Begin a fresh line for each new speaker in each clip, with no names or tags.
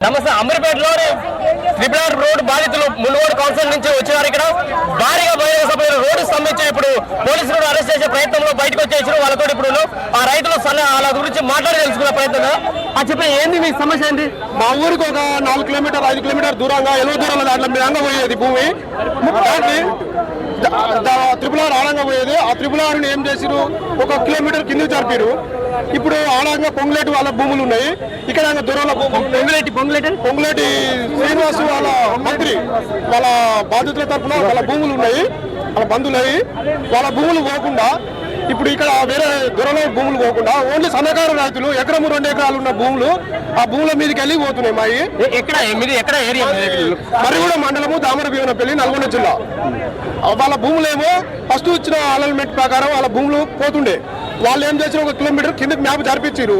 నమస్తే అమీర్పేటలోని త్రిపురార్ రోడ్ బాధితులు మునుగోడు కౌన్సిల్ నుంచి వచ్చినారు ఇక్కడ. భారీగా బహిరంగ సభలో రోడ్డు స్తంభించి ఇప్పుడు పోలీసులు అరెస్ట్ చేసే ప్రయత్నంలో బయటకు వచ్చేసారు. వాళ్ళతో ఇప్పుడు ఆ రైతుల సన్న వాళ్ళ గురించి మాట్లాడి తెలుసుకునే ప్రయత్నం అది చెప్పి ఏంది మీ సమస్య ఏంటి
మా ఊరికి ఒక నాలుగు కిలోమీటర్ ఐదు కిలోమీటర్ దూరంగా ఎలువ దూరంలో దాంట్లో మీదంగా పోయేది భూమి. దాన్ని త్రిపుల ఆర్ ఆడంగా పోయేది. ఆ త్రిపుల ఆరుని ఏం చేసిరు? ఒక కిలోమీటర్ కింద జరిపారు. ఇప్పుడు ఆడంగా పొంగులేటి వాళ్ళ భూములు ఉన్నాయి. ఇక్కడ ఇంకా దూరంలో పొంగులేటి పొంగులేటి పొంగులేటి శ్రీనివాసు వాళ్ళ మంత్రి వాళ్ళ బాధితుల తరఫున వాళ్ళ భూములు ఉన్నాయి వాళ్ళ బంధువులవి వాళ్ళ భూములు పోకుండా ఇప్పుడు ఇక్కడ వేరే దూరంలో భూములు పోకుండా ఓన్లీ సన్నకారు రైతులు ఎకరము రెండు ఎకరాలు ఉన్న భూములు ఆ భూముల మీదకి వెళ్ళి పోతున్నాయి మాయి.
ఎక్కడ మీది ఎక్కడ ఏరియా
మరిగూడ మండలము దామర భీవనపల్లి నల్గొండ జిల్లా. వాళ్ళ భూములేమో ఫస్ట్ ఇచ్చిన అలైన్మెంట్ ప్రకారం వాళ్ళ భూములు పోతుండే. వాళ్ళు ఏం చేసిన ఒక కిలోమీటర్ కిందకి మ్యాప్ జరిపించారు.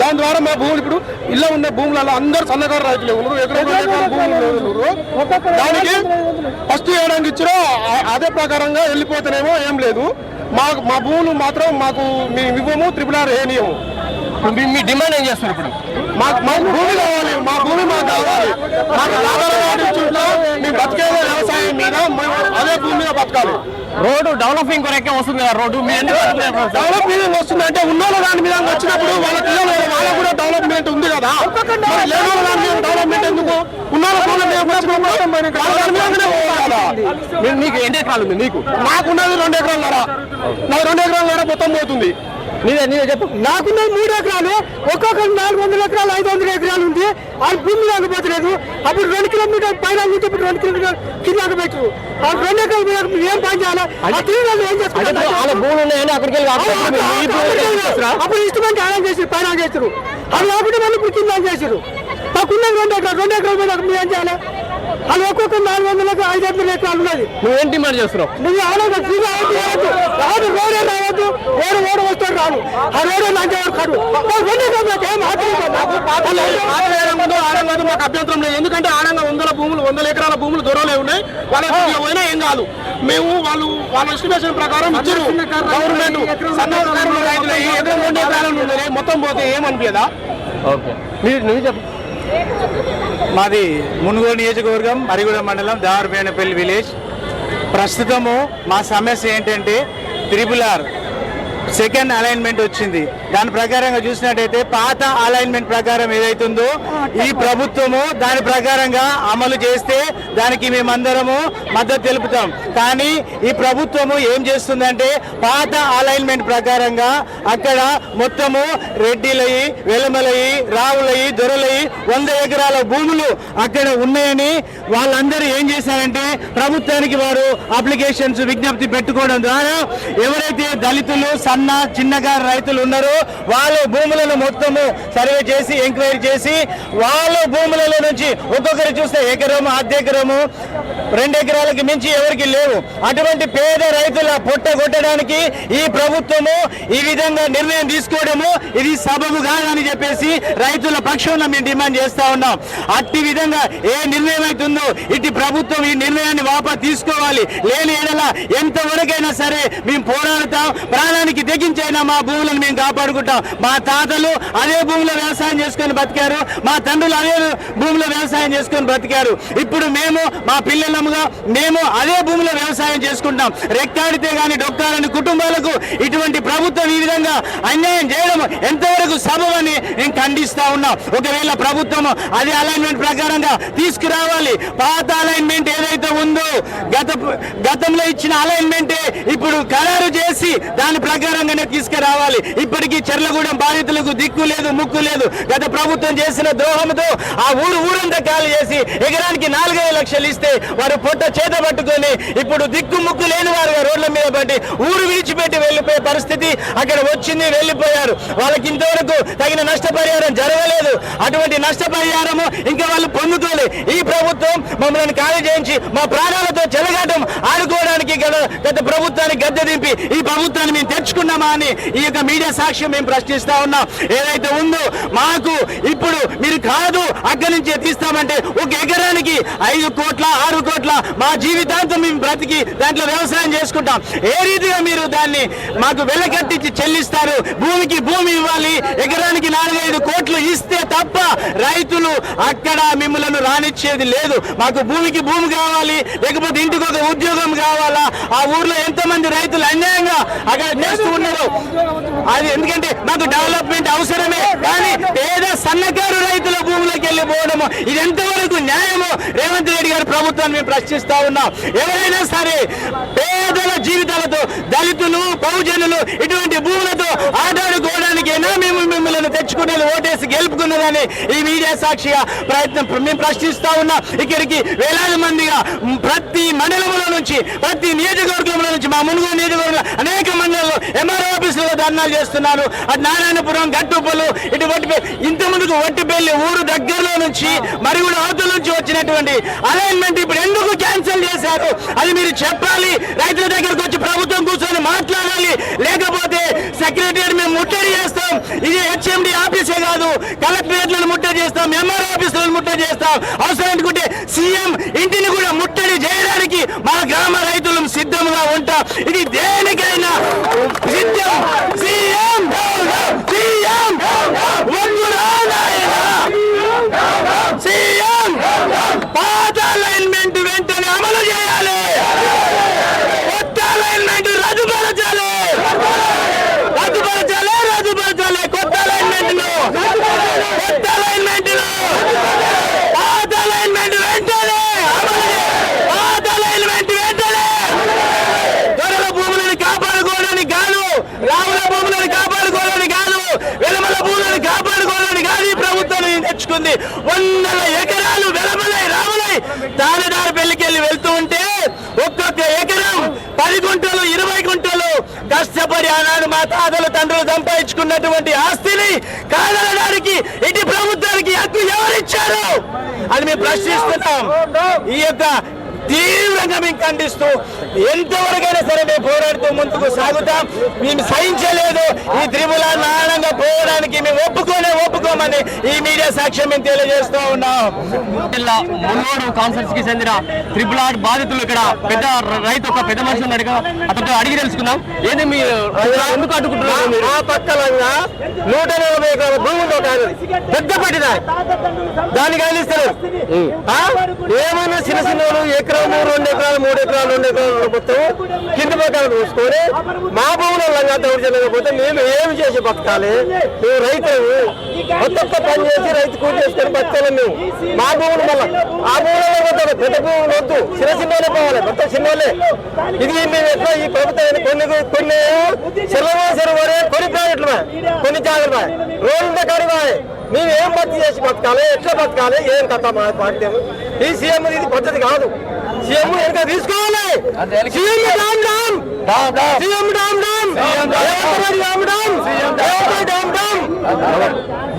దాని ద్వారా మా భూములు ఇప్పుడు ఇళ్ళ ఉన్న భూములలో అందరు సన్నకారు రైతులే ఎకరం భూములు ఉన్నారు. దానికి ఫస్ట్ ఏడానికి ఇచ్చినా అదే ప్రకారంగా వెళ్ళిపోతేనేమో ఏం లేదు. మా మా భూములు మాత్రం మాకు మేము ఇవ్వము త్రిపుల్ ఆర్ ఏనియము
మీ డిమాండ్ ఏం చేస్తారు ఇప్పుడు?
మాకు మాకు భూమి కావాలి మా భూమి మాకు కావాలి. మాకు మేము బతికేదే మీద అదే భూమి మీద బతకాలి.
రోడ్డు డెవలపింగ్ కొరకే వస్తుంది కదా రోడ్డు. మీ ఎందుకు వస్తుంది?
డెవలప్మెంట్ వస్తుందంటే ఉన్నోళ్ళ దాని మీద వచ్చినప్పుడు వాళ్ళ పిల్లలు వాళ్ళకు కూడా డెవలప్మెంట్ ఉంది కదా. మరి లేని వాళ్ళ దాని మీద డెవలప్మెంట్ ఎందుకు
మీకు ఎన్ని ఎకరాలు ఉంది? నీకు
నాకున్నది రెండు ఎకరాలన్నర నాకు రెండు ఎకరాలన్నర మొత్తం పోతుంది.
నీదే నీదే చెప్పు.
నాకున్న మూడు ఎకరాలు ఒక్కొక్కరు నాలుగు వందల ఎకరాలు ఐదు వందల ఎకరాలు ఉంది. ఆ భూమి లేకపోతలేదు అప్పుడు రెండు కిలోమీటర్ పైన ఉంటే ఇప్పుడు రెండు కిలోమీటర్ కింద పెట్టు. ఆ రెండు ఎకరాలు ఏం పని చేయాలి? ఏం చేసుకుంటారు? అప్పుడు ఇష్టమంటే ఆయన చేసారు పైన చేసారు అది కాకుండా వాళ్ళు ఇప్పుడు కింద చేసారు మాకున్న రెండు ఎకరాలు రెండు ఎకరాల మీద ఏం చేయాలి? అది ఒక్కొక్క నాలుగు వందల ఎకరాలు ఐదు వందల ఎకరాలు ఉన్నది?
నువ్వేం డిమాండ్ చేస్తున్నావు?
నువ్వు ఆలోచన రావద్దు రోడే రావద్దు. ఓడు ఓడు వస్తాడు రాను. ఆ రోడే లంచాడు కాడు.
మాకు అభ్యంతరం లేదు. ఎందుకంటే ఆడంగా వందల భూములు వందల ఎకరాల భూములు దూరంలో ఉన్నాయి. ఇట్లా పోయినా ఏం కాదు. మేము వాళ్ళు వాళ్ళ ఎస్టిమేషన్ ప్రకారం ఇచ్చారు. గవర్నమెంట్ సన్నకారు రైతులు ఎకరం రెండు ఎకరాలు ఉన్నాయి మొత్తం పోతే ఏమనిపించదా?
ఓకే. మీరు నువ్వు చెప్పు.
మాది మునుగోడు నియోజకవర్గం మరిగూడ మండలం దావరపేనపల్లి విలేజ్. ప్రస్తుతము మా సమస్య ఏంటంటే త్రిపుల్ ఆర్. సెకండ్ అలైన్మెంట్ వచ్చింది. దాని ప్రకారంగా చూసినట్టయితే పాత అలైన్మెంట్ ప్రకారం ఏదైతుందో ఈ ప్రభుత్వము దాని ప్రకారంగా అమలు చేస్తే దానికి మేమందరము మద్దతు తెలుపుతాం. కానీ ఈ ప్రభుత్వము ఏం చేస్తుందంటే పాత అలైన్మెంట్ ప్రకారంగా అక్కడ మొత్తము రెడ్డిలయి వెలమలయి రావులయి దొరలయి వంద ఎకరాల భూములు అక్కడ ఉన్నాయని వాళ్ళందరూ ఏం చేశారంటే ప్రభుత్వానికి వారు అప్లికేషన్స్ విజ్ఞప్తి పెట్టుకోవడం ద్వారా ఎవరైతే దళితులు సన్న చిన్నగారు రైతులు ఉన్నారు. వాళ్ళ భూములను మొత్తము సర్వే చేసి ఎంక్వైరీ చేసి వాళ్ళ భూములలో నుంచి ఒక్కొక్కరు చూస్తే ఎకరము అర్ధ ఎకరము రెండు ఎకరాలకి మించి ఎవరికి లేవు. అటువంటి పేద రైతుల పొట్ట కొట్టడానికి ఈ ప్రభుత్వము ఈ విధంగా నిర్ణయం తీసుకోవడము ఇది సబబు కాదని చెప్పేసి రైతుల పక్షంలో మేము డిమాండ్ చేస్తా ఉన్నాం. అట్టి విధంగా ఏ నిర్ణయం అవుతుందో ఇటు ప్రభుత్వం ఈ నిర్ణయాన్ని వాపా తీసుకోవాలి. లేని ఎడల ఎంతవరకైనా సరే మేము పోరాడతాం. ప్రాణానికి తెగించైనా మా భూములను మేము కాపాడుకుంటాం. మా తాతలు అదే భూమిలో వ్యవసాయం చేసుకొని బతికారు. మా తండ్రులు అదే భూమిలో వ్యవసాయం చేసుకొని బతికారు. ఇప్పుడు మేము మా పిల్లలముగా మేము అదే భూమిలో వ్యవసాయం చేసుకుంటాం. రెక్కాడితే గాని డొక్కాలని కుటుంబాలకు ఇటువంటి ప్రభుత్వం ఈ విధంగా అన్యాయం చేయడం ఎంతవరకు సబమని నేను ఖండిస్తా ఉన్నా. ఒకవేళ ప్రభుత్వం అదే అలైన్మెంట్ ప్రకారంగా తీసుకురావాలి. పాత అలైన్మెంట్ ఏదైతే ఉందో గత గతంలో ఇచ్చిన అలైన్మెంటే ఇప్పుడు ఖరారు చేసి దాని ప్రకారంగానే తీసుకురావాలి. ఇప్పటికీ చెర్లగూడెం బాధితులకు దిక్కు లేదు ముక్కు లేదు. గత ప్రభుత్వం చేసిన ద్రోహంతో ఆ ఊరు ఊరంతా ఖాళీ చేసి ఎకరానికి నాలుగైదు లక్షలు ఇస్తే వారు పొట్ట చేత పట్టుకొని ఇప్పుడు దిక్కుముక్కు లేని వారుగా రోడ్ల మీద పట్టి ఊరు విడిచిపెట్టి వెళ్ళిపోయే పరిస్థితి అక్కడ వచ్చింది వెళ్ళిపోయారు. వాళ్ళకి ఇంతవరకు తగిన నష్టపరిహారం జరగలేదు. అటువంటి నష్టపరిహారము ఇంకా వాళ్ళు పొందుకోలేదు ఈ ప్రభుత్వం మమ్మల్ని ఖాళీ చేయించి మా ప్రాణాలతో రైతులతో చెలగాటం గత గత ప్రభుత్వాన్ని గద్దె దింపి ఈ ప్రభుత్వాన్ని మేము తెచ్చుకున్నామా అని ఈ యొక్క మీడియా సాక్ష్యం మేము ప్రశ్నిస్తా ఉన్నాం. ఏదైతే ఉందో మాకు ఇప్పుడు మీరు కాదు అక్కడి నుంచే తీస్తామంటే ఒక ఎకరానికి ఐదు కోట్ల ఆరు కోట్ల మా జీవితాంతం మేము బ్రతికి దాంట్లో వ్యవసాయం చేసుకుంటాం. ఏ రీతిగా మీరు దాన్ని మాకు వెలకట్టించి చెల్లిస్తారు? భూమికి భూమి ఇవ్వాలి ఎకరానికి నాలుగైదు కోట్లు ఇస్తే తప్ప రైతులు అక్కడ మిమ్మల్ని రానిచ్చేది లేదు. మాకు భూమికి భూమి కావాలి లేకపోతే ఇంటికి ఒక ఉద్యోగం కావాలా? ఆ ఊర్లో ఎంతమంది రైతులు అన్యాయంగా అక్కడ చేస్తూ ఉన్నారు. అది ఎందుకంటే మాకు డెవలప్మెంట్ అవసరమే. కానీ పేద సన్నకారు రైతుల భూములకు వెళ్ళిపోవడము ఇది ఎంతవరకు న్యాయమో రేవంత్ రెడ్డి గారి ప్రభుత్వాన్ని మేము ప్రశ్నిస్తా ఉన్నాం. ఎవరైనా సరే పేదల జీవితాలతో దళితులు బహుజనులు ఇటువంటి భూములతో ఆటాడుకోవడానికైనా ప్రజలు ఓటేసి గెలుపుకున్నదని ఈ మీడియా సాక్షిగా ప్రయత్నం మేము ప్రశ్నిస్తా ఉన్నాం. ఇక్కడికి వేలాది మందిగా ప్రతి మండలంలో నుంచి ప్రతి నియోజకవర్గంలో నుంచి మా మునుగోలు నియోజకవర్గంలో అనేక మండలాల్లో ఎంఆర్ఓ ఆఫీసులో ధర్నాలు చేస్తున్నారు. అటు నారాయణపురం గట్టుపల్లు ఇటు వట్టిపల్లి ఇంత ముందుకు వట్టిపల్లి ఊరు దగ్గరలో నుంచి మరి కూడా అవతల నుంచి వచ్చినటువంటి అలైన్మెంట్ ఇప్పుడు ఎందుకు క్యాన్సిల్ చేశారు? అది మీరు చెప్పాలి. రైతుల దగ్గరకు వచ్చి ప్రభుత్వం కూర్చొని మాట్లాడాలి. లేకపోతే కలెక్టరేట్ మేము ముట్టడి చేస్తాం. ఇది హెచ్ఎండి ఆఫీసే కాదు. కలెక్టరేట్లను ముట్టడి చేస్తాం. ఎంఆర్ఓ ఆఫీసులను ముట్టడి చేస్తాం. అవసరం అనుకుంటే సీఎం ఇంటిని కూడా ముట్టడి చేయడానికి మా గ్రామ రైతులు సిద్ధంగా ఉంటాం ఇది దేనికైనా సిద్ధం సీఎం సీఎం వద్దురా నాయనా. సీఎం పాత అలైన్మెంట్ వెంటనే అమలు చేయాలి కొత్త అలైన్మెంట్ రద్దుపరచాలి రద్దుపరచాలి రద్దుపరచాలి కొత్త అలైన్మెంట్ కొత్త అలైన్మెంట్ పాత అలైన్మెంట్ వెంటనే అమలు చేయాలి. పాత అలైన్మెంట్ వెంటనే దొరల భూములను కాపాడుకోవడానికి కాదు రావుల భూములను కాపాడుకోవడానికి కాదు వెలమల భూములను కాపాడుకోవడానికి కాదు ఈ తెచ్చుకుంది వందల ఎకరాలు వెలమలై రావులై తానేదారి పెళ్ళికెళ్ళి వెళ్తూ ఉంటే ఒక్కొక్క ఎకరం పది గుంటలు ఇరవై గుంటలు కష్టపడి ఆనాడు మా తాతలు తండ్రులు సంపాదించుకున్నటువంటి ఆస్తిని కాదనడానికి ఇటు ప్రభుత్వానికి హక్కు ఎవరిచ్చారు? అది మేము ప్రశ్నిస్తున్నాం. ఈ యొక్క తీవ్రంగా మేము ఖండిస్తూ ఎంతవరకైనా సరే మేము పోరాడుతూ ముందుకు సాగుతాం. మేము సహించలేదు. ఈ త్రిపుల నాణంగా పోవడానికి మేము ఒప్పుకోనే ఒప్పుకోమని ఈ మీడియా సాక్ష్యం మేము తెలియజేస్తూ ఉన్నాం.
జిల్లా మున్నోడు కాన్ఫరెన్స్కి చెందిన ట్రిపుల్ ఆర్ బాధితులు ఇక్కడ పెద్ద రైతు ఒక పెద్ద మనిషి ఉన్నాడు కదా అతనితో అడిగి తెలుసుకుందాం. ఏది మీ ఎందుకు అడ్డుకుంటున్నారు మీరు?
పక్కలంగా నూట నలభై ఎకరాల భూమి ఉంది. పెద్ద పట్టిదా దానికి ఆ? ఏమైనా చిన్న చిన్న ఎకరాలు రెండు ఎకరాలు మూడు ఎకరాలు రెండు ఎకరాలు మొత్తం కింద పక్కన చూసుకొని మా భూములు లంగాతోడు చెల్లకపోతే మేము ఏమి చేసి బతకాలి? మేము రైతు ఒక్కొక్క పని చేసి రైతు కూలి చేసుకొని బతకాలి మేము. మా భూములు మళ్ళా. ఆ భూములలో పోతాడు పెద్ద భూములు వద్దు. చిన్న చిన్నోళ్ళే పోవాలి. మొత్తం చిన్నోళ్ళే. ఇది మేము ఎట్లా ఈ ప్రభుత్వం కొన్ని కొన్ని సెలవు చెరువు కొన్ని ప్రాజెక్టులు కొన్ని జాగ్రత్త రోడ్ల కాడివాయ్ మేము ఏం బతి చేసి బతకాలి? ఎట్లా బతకాలి? ఏం కథ మా పార్టీ ఈ సీఎం ఇది పద్ధతి కాదు. సీఎం ఇంకా తీసుకోవాలి. CM CM down Revanth Reddy down down.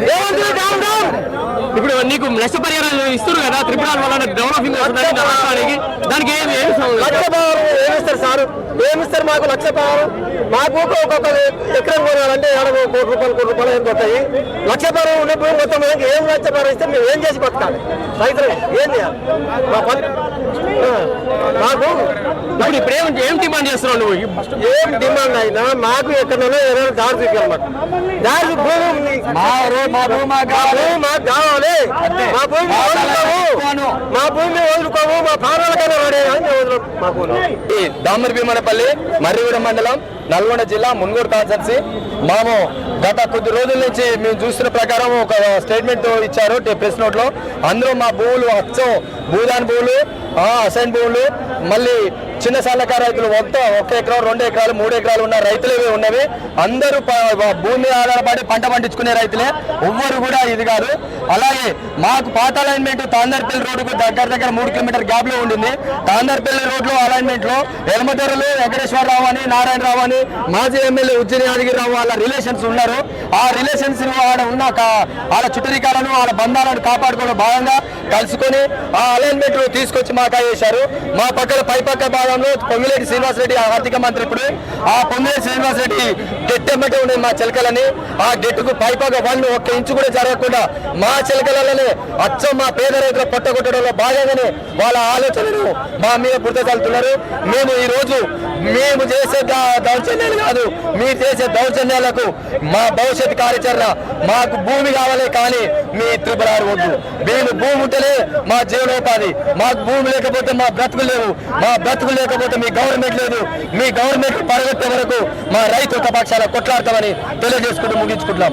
Revanth Reddy down down.
ఇప్పుడు నీకు నష్టపరిహారం ఇస్తారు కదా త్రిపురాల వల్ల డెవలపింగ్ అవుతుందని రాష్ట్రానికి దానికి ఏమి?
లక్ష పవర్ ఏమిస్తారు సార్? ఏమిస్తారు మాకు లక్ష పవర్ మాకు ఒక్కొక్క ఎకరం కొనాలంటే ఏడ ఒక కోటి రూపాయలు కోటి రూపాయలు ఏం పోతాయి లక్ష పవర్ ఉండే భూమి మొత్తం ఏం లక్ష పవర్ ఇస్తే మేము ఏం చేసి బతకాలి? రైతులు ఏం చేయాలి? మా పని ఆ, మాకు
ఇప్పుడు ఇప్పుడు ఏం ఏం డిమాండ్ చేస్తున్నావు నువ్వు?
ఏం డిమాండ్ అయినా మాకు ఎక్కడైనా ఏదైనా దారి చూపించాలన్నమాట. దారి భూమి.
మా భూమి మాకు
మా భూమి మాకు కావాలి మా భూమి వదులుకోము మా భూమి వదులుకోము మా ప్రాణాలకైనా వాడే మా భూమి
ఈ దామరి భీమనపల్లి మర్రిగూడెం మండలం నల్గొండ జిల్లా మున్గూరు కాన్సెన్సీ మేము గత కొద్ది రోజుల నుంచి మేము చూస్తున్న ప్రకారం ఒక స్టేట్మెంట్ ఇచ్చారు ప్రెస్ నోట్లో. అందులో మా భూములు అచ్చం భూదాన్ భూములు అసైన్ భూములు మళ్ళీ చిన్న సన్నకారు రైతులు మొత్తం ఒక ఎకరం రెండు ఎకరాలు మూడు ఎకరాలు ఉన్న రైతులు ఉన్నవి. అందరూ భూమి ఆధారపడి పంట పండించుకునే రైతులే. ఎవ్వరు కూడా ఇది కాదు. అలాగే మాకు పాత అలైన్మెంట్ తాందర్పల్లి రోడ్డుకు దగ్గర దగ్గర మూడు కిలోమీటర్ గ్యాప్లో ఉండింది. తాందర్పల్లి రోడ్లో అలైన్మెంట్లో ఎలమదొరలు వెంకటేశ్వరరావు అని నారాయణరావు అని మాజీ ఎమ్మెల్యే ఉజ్జయిని యాదగిరిరావు వాళ్ళ రిలేషన్స్ ఉన్నారు. ఆ రిలేషన్స్ ఆడ ఉన్న వాళ్ళ చుట్టరికాలను వాళ్ళ బంధాలను కాపాడుకోవడం భాగంగా కలుసుకొని ఆ అలైన్మెంట్ తీసుకొచ్చి మా చేశారు. మా పక్కన పై పక్క భాగంలో పొంగిరెడ్డి శ్రీనివాసరెడ్డి ఆర్థిక మంత్రి ఇప్పుడు. ఆ పొంగిరెడ్డి శ్రీనివాసరెడ్డి గెట్టెమ్మటే ఉన్నాయి మా చిలకలని. ఆ గెట్టుకు పై పక్క ఒక్క ఇంచు కూడా జరగకుండా మా చిలకలనే అచ్చం మా పేద రైతుల పొట్టగొట్టడంలో భాగంగానే వాళ్ళ ఆలోచనలు మా మీద బురద చల్లుతున్నారు. మేము ఈ రోజు మేము చేసే దౌర్జన్యాలు కాదు. మీరు చేసే దౌర్జన్యాలకు మా భవిష్యత్ కార్యాచరణ మాకు భూమి కావాలి కానీ మీ త్రిపురారు వద్దు. మేము భూమి ఉంటే ఉంటేనే మా జీవనోపాధి మాకు భూమి లేకపోతే మా బ్రతుకు లేవు. మా బ్రతుకు లేకపోతే మీ గవర్నమెంట్ లేదు. మీ గవర్నమెంట్ పరగొట్టే వరకు మా రైతు పక్షాల కొట్లాడతామని తెలియజేసుకుంటూ ముగించుకుంటున్నాం.